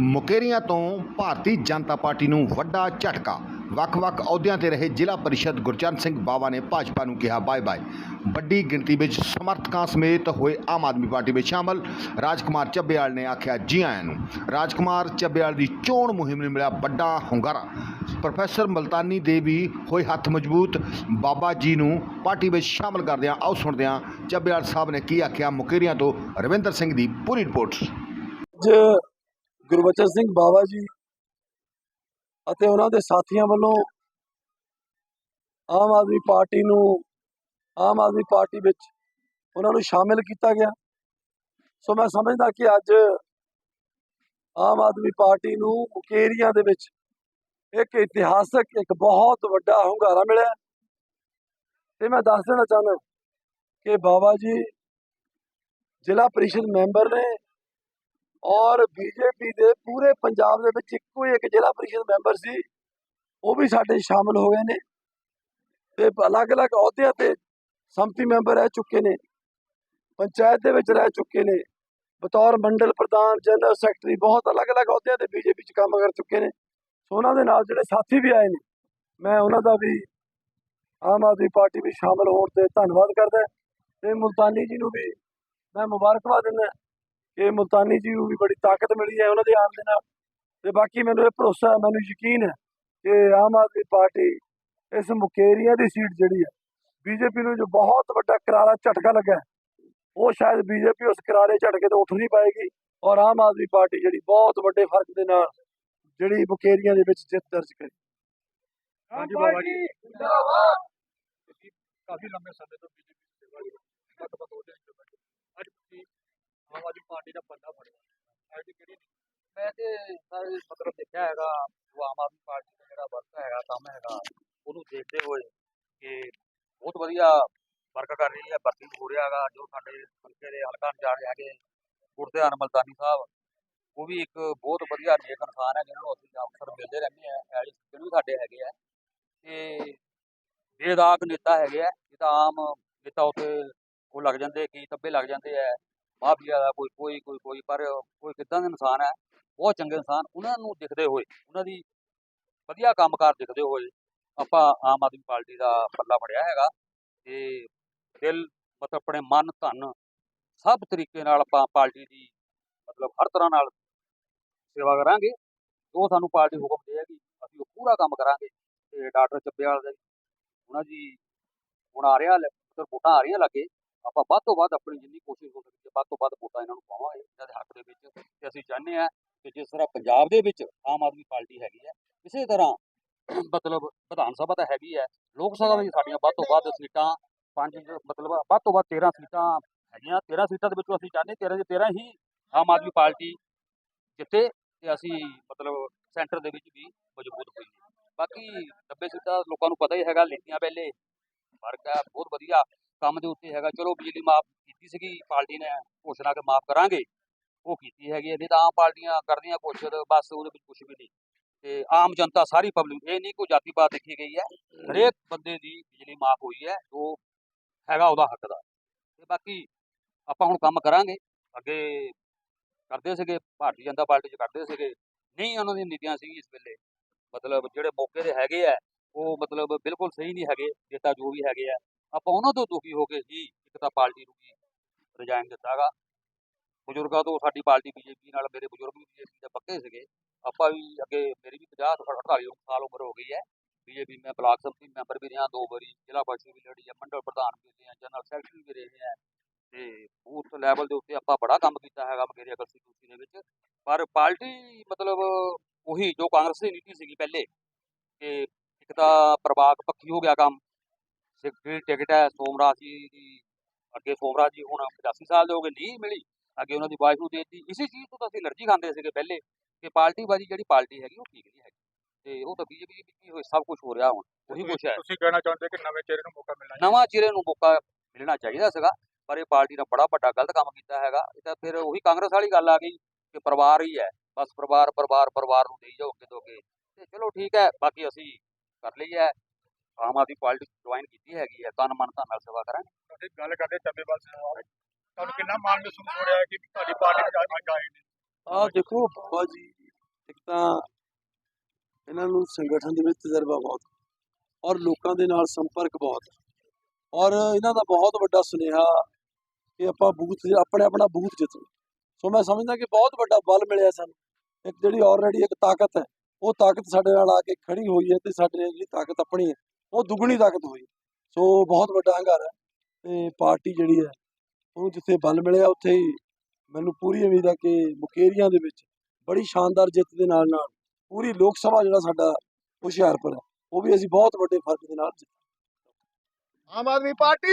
ਮੁਕੇਰੀਆਂ ਤੋਂ ਭਾਰਤੀ ਜਨਤਾ ਪਾਰਟੀ ਨੂੰ ਵੱਡਾ ਝਟਕਾ। ਵੱਖ-ਵੱਖ ਅਹੁਦਿਆਂ ਤੇ ਰਹੇ ਜ਼ਿਲ੍ਹਾ ਪਰਿਸ਼ਦ ਗੁਰਚਰਨ ਸਿੰਘ ਬਾਵਾ ਨੇ ਭਾਜਪਾ ਨੂੰ ਕਿਹਾ ਬਾਏ-ਬਾਏ। ਵੱਡੀ ਗਿਣਤੀ ਵਿੱਚ ਸਮਰਥਕਾਂ ਸਮੇਤ ਹੋਏ ਆਮ ਆਦਮੀ ਪਾਰਟੀ ਵਿੱਚ ਸ਼ਾਮਲ। ਰਾਜਕੁਮਾਰ ਚੱਬੇਵਾਲ ਨੇ ਆਖਿਆ, ਜੀ ਆਇਆਂ ਨੂੰ। ਰਾਜਕੁਮਾਰ ਚੱਬੇਵਾਲ ਦੀ ਚੋਣ ਮੁਹਿੰਮ ਨੂੰ ਮਿਲਿਆ ਵੱਡਾ ਹੁੰਗਾਰਾ। ਪ੍ਰੋਫੈਸਰ ਮਲਤਾਨੀ ਦੇ ਵੀ ਹੋਏ ਹੱਥ ਮਜ਼ਬੂਤ। ਬਾਬਾ ਜੀ ਨੂੰ ਪਾਰਟੀ ਵਿੱਚ ਸ਼ਾਮਲ ਕਰਦਿਆਂ, ਆਓ ਸੁਣਦੇ ਹਾਂ ਚੱਬੇਵਾਲ ਸਾਹਿਬ ਨੇ ਕੀ ਆਖਿਆ ਮੁਕੇਰੀਆਂ ਤੋਂ? ਰਵਿੰਦਰ ਸਿੰਘ ਦੀ ਪੂਰੀ ਰਿਪੋਰਟ। ਅੱਜ ਗੁਰਬਚਨ ਸਿੰਘ ਬਾਵਾ ਜੀ ਅਤੇ ਉਹਨਾਂ ਦੇ ਸਾਥੀਆਂ ਵੱਲੋਂ ਆਮ ਆਦਮੀ ਪਾਰਟੀ ਨੂੰ, ਆਮ ਆਦਮੀ ਪਾਰਟੀ ਵਿੱਚ ਉਹਨਾਂ ਨੂੰ ਸ਼ਾਮਿਲ ਕੀਤਾ ਗਿਆ। ਸੋ ਮੈਂ ਸਮਝਦਾ ਕਿ ਅੱਜ ਆਮ ਆਦਮੀ ਪਾਰਟੀ ਨੂੰ ਮੁਕੇਰੀਆਂ ਦੇ ਵਿੱਚ ਇੱਕ ਇਤਿਹਾਸਕ, ਇੱਕ ਬਹੁਤ ਵੱਡਾ ਹੁੰਗਾਰਾ ਮਿਲਿਆ। ਤੇ ਮੈਂ ਦੱਸ ਦੇਣਾ ਚਾਹੁੰਦਾ ਕਿ ਬਾਬਾ ਜੀ ਜ਼ਿਲ੍ਹਾ ਪ੍ਰੀਸ਼ਦ ਮੈਂਬਰ ਨੇ ਔਰ ਬੀਜੇਪੀ ਦੇ ਪੂਰੇ ਪੰਜਾਬ ਦੇ ਵਿੱਚ ਇੱਕੋ ਹੀ ਇੱਕ ਜ਼ਿਲ੍ਹਾ ਪ੍ਰੀਸ਼ਦ ਮੈਂਬਰ ਸੀ। ਉਹ ਵੀ ਸਾਡੇ 'ਚ ਸ਼ਾਮਲ ਹੋ ਗਏ ਨੇ ਤੇ ਅਲੱਗ-ਅਲੱਗ ਅਹੁਦਿਆਂ ਤੇ ਸੰਮਤੀ ਮੈਂਬਰ ਰਹਿ ਚੁੱਕੇ ਨੇ, ਪੰਚਾਇਤ ਦੇ ਵਿੱਚ ਰਹਿ ਚੁੱਕੇ ਨੇ, ਬਤੌਰ ਮੰਡਲ ਪ੍ਰਧਾਨ, ਜਨਰਲ ਸੈਕਟਰੀ, ਬਹੁਤ ਅਲੱਗ-ਅਲੱਗ ਅਹੁਦਿਆਂ ਤੇ ਬੀਜੇਪੀ 'ਚ ਕੰਮ ਕਰ ਚੁੱਕੇ ਨੇ। ਸੋ ਉਹਨਾਂ ਦੇ ਨਾਲ ਜਿਹੜੇ ਸਾਥੀ ਵੀ ਆਏ ਨੇ, ਮੈਂ ਉਹਨਾਂ ਦਾ ਵੀ ਆਮ ਆਦਮੀ ਪਾਰਟੀ ਵਿੱਚ ਸ਼ਾਮਲ ਹੋਣ ਤੇ ਧੰਨਵਾਦ ਕਰਦਾ। ਤੇ ਮੁਲਤਾਨੀ ਜੀ ਨੂੰ ਵੀ ਮੈਂ ਮੁਬਾਰਕਬਾਦ ਦਿੰਦਾ। ਕਿ ਮੁਲਤਾਨੀ ਜੀ ਨੂੰ ਵੀ ਬੜੀ ਤਾਕਤ ਮਿਲੀ ਹੈ ਉਹਨਾਂ ਦੇ ਆਉਣ ਦੇ ਨਾਲ। ਤੇ ਬਾਕੀ ਮੈਨੂੰ ਇਹ ਭਰੋਸਾ ਹੈ ਮੈਨੂੰ ਯਕੀਨ ਹੈ ਕਿ ਆਮ ਆਦਮੀ ਪਾਰਟੀ ਇਸ ਮੁਕੇਰੀਆਂ ਦੀ ਸੀਟ ਜਿਹੜੀ ਹੈ ਬੀਜੇਪੀ ਨੂੰ ਜੋ ਬਹੁਤ ਵੱਡਾ ਕਰਾਰਾ ਝਟਕਾ ਲੱਗਾ ਹੈ, ਉਹ ਸ਼ਾਇਦ ਬੀਜੇਪੀ ਉਸ ਕਰਾਰੇ ਝਟਕੇ ਤੋਂ ਉੱਠ ਨਹੀਂ ਪਾਏਗੀ ਔਰ ਆਮ ਆਦਮੀ ਪਾਰਟੀ ਜਿਹੜੀ ਬਹੁਤ ਵੱਡੇ ਫ਼ਰਕ ਦੇ ਨਾਲ ਜਿਹੜੀ ਮੁਕੇਰੀਆਂ ਦੇ ਵਿੱਚ ਜਿੱਤ ਦਰਜ ਕਰੇ। ਹਾਂਜੀ ਬਾਬਾ ਜੀ। ਜਿੰਦਾਬਾਦ। ਕਾਫੀ ਲੰਬੇ ਸਮੇਂ ਤੋਂ ਬੀਜੇਪੀ ਦੀ ਸੇਵਾ ਕੀਤੀ ਵੱਖ ਵੱਖ ਅਹੁਦਿਆਂ 'ਚ ਬੈਠੇ ਅੱਜ ਤੁਸੀਂ ਆਮ ਆਦਮੀ ਪਾਰਟੀ ਦਾ ਪੱਲਾ ਫੜਿਆ। ਅੱਜ ਕਿਹੜੀ ਮੈਂ ਤੇ ਸਰ ਮਤਲਬ ਦੇਖਿਆ ਹੈਗਾ, ਆਮ ਆਦਮੀ ਪਾਰਟੀ ਦਾ ਜਿਹੜਾ ਵਰਕ ਹੈਗਾ, ਕੰਮ ਹੈਗਾ, ਉਹਨੂੰ ਦੇਖਦੇ ਹੋਏ ਕਿ ਬਹੁਤ ਵਧੀਆ ਵਰਕ ਕਰ ਰਹੀ ਹੈ ਭਰਤੀ ਹੋ ਰਿਹਾ ਹੈਗਾ। ਜੋ ਸਾਡੇ ਹਲਕੇ ਦੇ ਹਲਕਾ ਇੰਚਾਰਜ ਹੈਗੇ, ਗੁਰਧਿਆਨ ਮਲਤਾਨੀ ਸਾਹਿਬ, ਉਹ ਵੀ ਇੱਕ ਬਹੁਤ ਵਧੀਆ ਨੇਕ ਇਨਸਾਨ ਹੈ, ਜਿਹਨਾਂ ਨੂੰ ਅਸੀਂ ਅਕਸਰ ਮਿਲਦੇ ਰਹਿੰਦੇ ਆ ਐਜ ਵੀ ਸਾਡੇ ਹੈਗੇ ਆ। ਤੇ ਬੇਦਾਗ ਨੇਤਾ ਹੈਗੇ ਆ, ਇਹ ਤਾਂ ਆਮ ਨੇਤਾ ਉੱਤੇ ਉਹ ਲੱਗ ਜਾਂਦੇ ਕੀ ਤੱਬੇ ਲੱਗ ਜਾਂਦੇ ਆ। ਮਾਫੀਆ ਦਾ ਕੋਈ ਕੋਈ ਕੋਈ ਕੋਈ, ਪਰ ਕੋਈ ਕਿੱਦਾਂ ਦੇ ਇਨਸਾਨ ਹੈ, ਬਹੁਤ ਚੰਗੇ ਇਨਸਾਨ, ਉਹਨਾਂ ਨੂੰ ਦਿਖਦੇ ਹੋਏ, ਉਹਨਾਂ ਦੀ ਵਧੀਆ ਕੰਮਕਾਰ ਦਿਖਦੇ ਹੋਏ ਆਪਾਂ ਆਮ ਆਦਮੀ ਪਾਰਟੀ ਦਾ ਪੱਲਾ ਫੜਿਆ ਹੈਗਾ ਤੇ ਦਿਲ, ਮਤਲਬ ਆਪਣੇ ਮਨ, ਧਨ ਸਭ ਤਰੀਕੇ ਨਾਲ ਆਪਾਂ ਪਾਰਟੀ ਦੀ, ਮਤਲਬ ਹਰ ਤਰ੍ਹਾਂ ਨਾਲ ਸੇਵਾ ਕਰਾਂਗੇ, ਜੋ ਸਾਨੂੰ ਪਾਰਟੀ ਹੁਕਮ ਦੇਗੀ ਅਸੀਂ ਉਹ ਪੂਰਾ ਕੰਮ ਕਰਾਂਗੇ ਤੇ ਡਾਕਟਰ ਚੱਬੇਵਾਲ ਦਾ, ਉਹਨਾਂ ਦੀ ਹੁਣ ਆ ਰਿਹਾ ਮਤਲਬ ਵੋਟਾਂ ਆ ਰਹੀਆਂ ਲੱਗੇ ਆਪਾਂ ਵੱਧ ਤੋਂ ਵੱਧ ਆਪਣੀ ਜਿੰਨੀ ਕੋਸ਼ਿਸ਼ ਹੋ ਸਕਦੀ ਹੈ, ਵੱਧ ਤੋਂ ਵੱਧ ਵੋਟਾਂ ਇਹਨਾਂ ਨੂੰ ਪਾਵਾਂਗੇ, ਇਹਨਾਂ ਦੇ ਹੱਕ ਦੇ ਵਿੱਚ। ਤੇ ਅਸੀਂ ਚਾਹੁੰਦੇ ਹਾਂ ਕਿ ਜਿਸ ਤਰ੍ਹਾਂ ਪੰਜਾਬ ਦੇ ਵਿੱਚ ਆਮ ਆਦਮੀ ਪਾਰਟੀ ਹੈਗੀ ਹੈ, ਇਸੇ ਤਰ੍ਹਾਂ ਮਤਲਬ ਵਿਧਾਨ ਸਭਾ ਤਾਂ ਹੈਗੀ ਹੈ, ਲੋਕ ਸਭਾ ਵਿੱਚ ਸਾਡੀਆਂ ਵੱਧ ਤੋਂ ਵੱਧ ਸੀਟਾਂ, ਪੰਜ ਮਤਲਬ ਵੱਧ ਤੋਂ ਵੱਧ 13 ਸੀਟਾਂ ਹੈਗੀਆਂ। 13 ਸੀਟਾਂ ਦੇ ਵਿੱਚੋਂ ਅਸੀਂ ਚਾਹੁੰਦੇ 13 ਦੇ 13 ਹੀ ਆਮ ਆਦਮੀ ਪਾਰਟੀ ਜਿੱਤੇ ਤੇ ਅਸੀਂ ਮਤਲਬ ਸੈਂਟਰ ਦੇ ਵਿੱਚ ਵੀ ਮਜ਼ਬੂਤ ਹੋਈਏ। ਬਾਕੀ 90 ਸੀਟਾਂ ਲੋਕਾਂ ਨੂੰ ਪਤਾ ਹੀ ਹੈਗਾ ਲਿਖੀਆਂ ਪਹਿਲੇ ਫ਼ਰਕ ਹੈ, ਬਹੁਤ ਵਧੀਆ। ਕੰਮ ਦੇ ਉੱਤੇ ਹੈਗਾ। ਚਲੋ ਬਿਜਲੀ ਮਾਫ ਕੀਤੀ ਸੀਗੀ, ਪਾਰਟੀ ਨੇ ਘੋਸ਼ਣਾ ਕਿ ਮਾਫ ਕਰਾਂਗੇ। ਉਹ ਕੀਤੀ ਹੈਗੀ ਹੈ। ਨਹੀਂ ਤਾਂ ਆਮ ਪਾਰਟੀਆਂ ਕਰਦੀਆਂ ਕੋਸ਼ਿਸ਼ ਬਸ ਉਹਦੇ ਵਿੱਚ ਕੁਝ ਵੀ ਨਹੀਂ। ਤੇ ਆਮ ਜਨਤਾ, ਸਾਰੀ ਪਬਲਿਕ ਇਹ ਨਹੀਂ ਕੋਈ ਜਾਤੀਵਾਦ ਦੇਖੀ ਗਈ ਹੈ। ਹਰੇਕ ਬੰਦੇ ਦੀ ਬਿਜਲੀ ਮਾਫ ਹੋਈ ਹੈ, ਜੋ ਹੈਗਾ ਉਹਦਾ ਹੱਕ ਦਾ। ਤੇ ਬਾਕੀ ਆਪਾਂ ਹੁਣ ਕੰਮ ਕਰਾਂਗੇ। ਅੱਗੇ ਕਰਦੇ ਸੀਗੇ, ਭਾਰਤੀ ਜਨਤਾ ਪਾਰਟੀ 'ਚ ਕਰਦੇ ਸੀਗੇ। ਨਹੀਂ ਉਹਨਾਂ ਦੀਆਂ ਨੀਤੀਆਂ ਸੀ ਇਸ ਵੇਲੇ। ਮਤਲਬ ਜਿਹੜੇ ਮੌਕੇ ਦੇ ਹੈਗੇ ਆ, ਉਹ ਮਤਲਬ ਬਿਲਕੁਲ ਸਹੀ ਨਹੀਂ ਹੈਗੇ। ਨੇਤਾ ਜੋ ਵੀ ਹੈਗੇ ਆ ਆਪਾਂ ਉਹਨਾਂ ਤੋਂ ਦੁਖੀ ਹੋ ਕੇ ਹੀ ਇੱਕ ਤਾਂ ਪਾਰਟੀ ਨੂੰ ਵੀ ਰਿਜ਼ਾਈਨ ਦਿੱਤਾਗਾ ਬਜ਼ੁਰਗਾਂ ਤੋਂ ਸਾਡੀ ਪਾਰਟੀ ਬੀਜੇਪੀ ਨਾਲ, ਮੇਰੇ ਬਜ਼ੁਰਗ ਵੀ ਬੀਜੇਪੀ ਦੇ ਪੱਕੇ ਸੀਗੇ। ਆਪਾਂ ਵੀ ਅੱਗੇ ਮੇਰੀ ਵੀ 50 ਤੋਂ 48 ਸਾਲ ਉਮਰ ਹੋ ਗਈ ਹੈ। ਬੀਜੇਪੀ ਮੈਂ ਬਲਾਕ ਸੰਮਤੀ ਮੈਂਬਰ ਵੀ ਰਿਹਾ, ਦੋ ਵਾਰੀ ਜ਼ਿਲ੍ਹਾ ਪਰਿਸ਼ਦ ਵੀ ਲੜੀ ਹੈ, ਮੰਡਲ ਪ੍ਰਧਾਨ ਵੀ ਰਹੇ ਹਾਂ ਜਨਰਲ ਸੈਕਟਰੀ ਵੀ ਰਹੇ ਹਾਂ। ਤੇ ਬੂਥ ਲੈਵਲ ਦੇ ਉੱਤੇ ਆਪਾਂ ਬੜਾ ਕੰਮ ਕੀਤਾ ਹੈਗਾ ਮਗੇਰੀਆ ਕੰਸਟੀਟਿਊਂਸੀ ਦੇ ਵਿੱਚ। ਪਰ ਪਾਰਟੀ ਮਤਲਬ ਉਹੀ ਜੋ ਕਾਂਗਰਸ ਦੀ ਨੀਤੀ ਸੀਗੀ ਪਹਿਲੇ, ਕਿ ਇੱਕ ਤਾਂ ਪ੍ਰਵਾਕ ਪੱਖੀ ਹੋ ਗਿਆ ਕੰਮ ਸਿੱਖੀ ਟਿਕਟ ਹੈ ਸੋਮਰਾਜ ਜੀ ਦੀ ਅੱਗੇ ਸੋਮਰਾਜ ਜੀ ਹੁਣ 85 ਸਾਲ ਦੇ ਹੋ ਗਏ ਨਹੀਂ ਮਿਲੀ। ਅੱਗੇ ਉਹਨਾਂ ਦੀ ਵਾਈਫ ਨੂੰ ਦੇ ਦਿੱਤੀ। ਇਸੇ ਚੀਜ਼ ਤੋਂ ਤਾਂ ਅਸੀਂ ਅਲਰਜੀ ਖਾਂਦੇ ਸੀਗੇ ਪਹਿਲੇ ਕਿ ਪਾਰਟੀ ਬਾਜੀ ਜਿਹੜੀ ਪਾਰਟੀ ਹੈਗੀ ਉਹ ਠੀਕ ਨਹੀਂ ਹੈਗੀ। ਤੇ ਉਹ ਤਾਂ ਬੀਜੇਪੀ ਵਿੱਚ ਹੀ ਹੋਏ ਸਭ ਕੁਝ ਹੋ ਰਿਹਾ ਹੁਣ ਉਹੀ ਕੁਝ ਹੈ। ਤੁਸੀਂ ਕਹਿਣਾ ਚਾਹੁੰਦੇ ਕਿ ਨਵੇਂ ਚਿਹਰੇ ਨੂੰ ਮੌਕਾ ਮਿਲਣਾ ਨਵਾਂ ਚਿਹਰੇ ਨੂੰ ਮੌਕਾ ਮਿਲਣਾ ਚਾਹੀਦਾ ਸੀਗਾ ਪਰ ਇਹ ਪਾਰਟੀ ਨੇ ਬੜਾ ਵੱਡਾ ਗਲਤ ਕੰਮ ਕੀਤਾ ਹੈਗਾ। ਇਹ ਤਾਂ ਫਿਰ ਉਹੀ ਕਾਂਗਰਸ ਵਾਲੀ ਗੱਲ ਆ ਗਈ ਕਿ ਪਰਿਵਾਰ ਹੀ ਹੈ। ਬਸ ਪਰਿਵਾਰ ਪਰਿਵਾਰ ਪਰਿਵਾਰ ਨੂੰ ਦੇਈ ਜਾਓ ਅੱਗੇ ਤੋਂ ਅੱਗੇ। ਤੇ ਚਲੋ ਠੀਕ ਹੈ ਬਾਕੀ ਅਸੀਂ ਕਰ ਲਈ ਹੈ ਆਮ ਆਦਮੀ ਪਾਰਟੀ ਜੁਆਇਨ ਕੀਤੀ ਹੈਗੀ ਹੈ। ਤਨ ਮਨ ਧਨ ਨਾਲ ਸੇਵਾ ਕਰਾਂਗੇ। ਤੁਸੀਂ ਗੱਲ ਕਰਦੇ ਚੱਬੇਵਾਲ ਸਾਹਿਬ ਤੁਹਾਨੂੰ ਕਿੰਨਾ ਮਾਣ ਮਹਿਸੂਸ ਹੋ ਰਿਹਾ ਹੈ ਕਿ ਤੁਹਾਡੀ ਪਾਰਟੀ ਵਿੱਚ ਅੱਜ ਆਏ ਨੇ? ਆ ਦੇਖੋ ਬਾਬਾ ਜੀ ਇੱਕ ਤਾਂ ਇਹਨਾਂ ਨੂੰ ਸੰਗਠਨ ਦੇ ਵਿੱਚ ਤਜਰਬਾ ਬਹੁਤ ਔਰ ਲੋਕਾਂ ਦੇ ਨਾਲ ਸੰਪਰਕ ਬਹੁਤ ਔਰ ਇਹਨਾਂ ਦਾ ਬਹੁਤ ਵੱਡਾ ਸੁਨੇਹਾ ਕਿ ਆਪਾਂ ਬੂਥ ਆਪਣੇ ਆਪਣਾ ਬੂਥ ਜਿੱਤਣਾ ਸੋ ਮੈਂ ਸਮਝਦਾ ਕਿ ਬਹੁਤ ਵੱਡਾ ਬਲ ਮਿਲਿਆ ਸਾਨੂੰ। ਇੱਕ ਜਿਹੜੀ ਆਲਰੇਡੀ ਇੱਕ ਤਾਕਤ ਹੈ ਉਹ ਤਾਕਤ ਸਾਡੇ ਨਾਲ ਆ ਕੇ ਖੜੀ ਹੋਈ ਹੈ ਤੇ ਸਾਡੇ ਜਿਹੜੀ ਤਾਕਤ ਆਪਣੀ ਹੈ। ਉਹ ਦੁੱਗਣੀ ਤਾਕਤ ਹੋਈ ਸੋ ਬਹੁਤ ਵੱਡਾ ਹੰਗਾਰਾ ਹੈ ਤੇ ਪਾਰਟੀ ਜਿਹੜੀ ਹੈ ਉਹਨੂੰ ਜਿੱਥੇ ਬਲ ਮਿਲਿਆ ਉੱਥੇ ਹੀ ਮੈਨੂੰ ਪੂਰੀ ਉਮੀਦ ਹੈ ਕਿ ਮੁਕੇਰੀਆਂ ਦੇ ਵਿੱਚ ਬੜੀ ਸ਼ਾਨਦਾਰ ਜਿੱਤ ਦੇ ਨਾਲ ਨਾਲ ਪੂਰੀ ਲੋਕ ਸਭਾ ਜਿਹੜਾ ਸਾਡਾ ਹੁਸ਼ਿਆਰਪੁਰ ਹੈ, ਉਹ ਵੀ ਅਸੀਂ ਬਹੁਤ ਵੱਡੇ ਫ਼ਰਕ ਦੇ ਨਾਲ ਜਿੱਤਾਂਗੇ। ਆਮ ਆਦਮੀ ਪਾਰਟੀ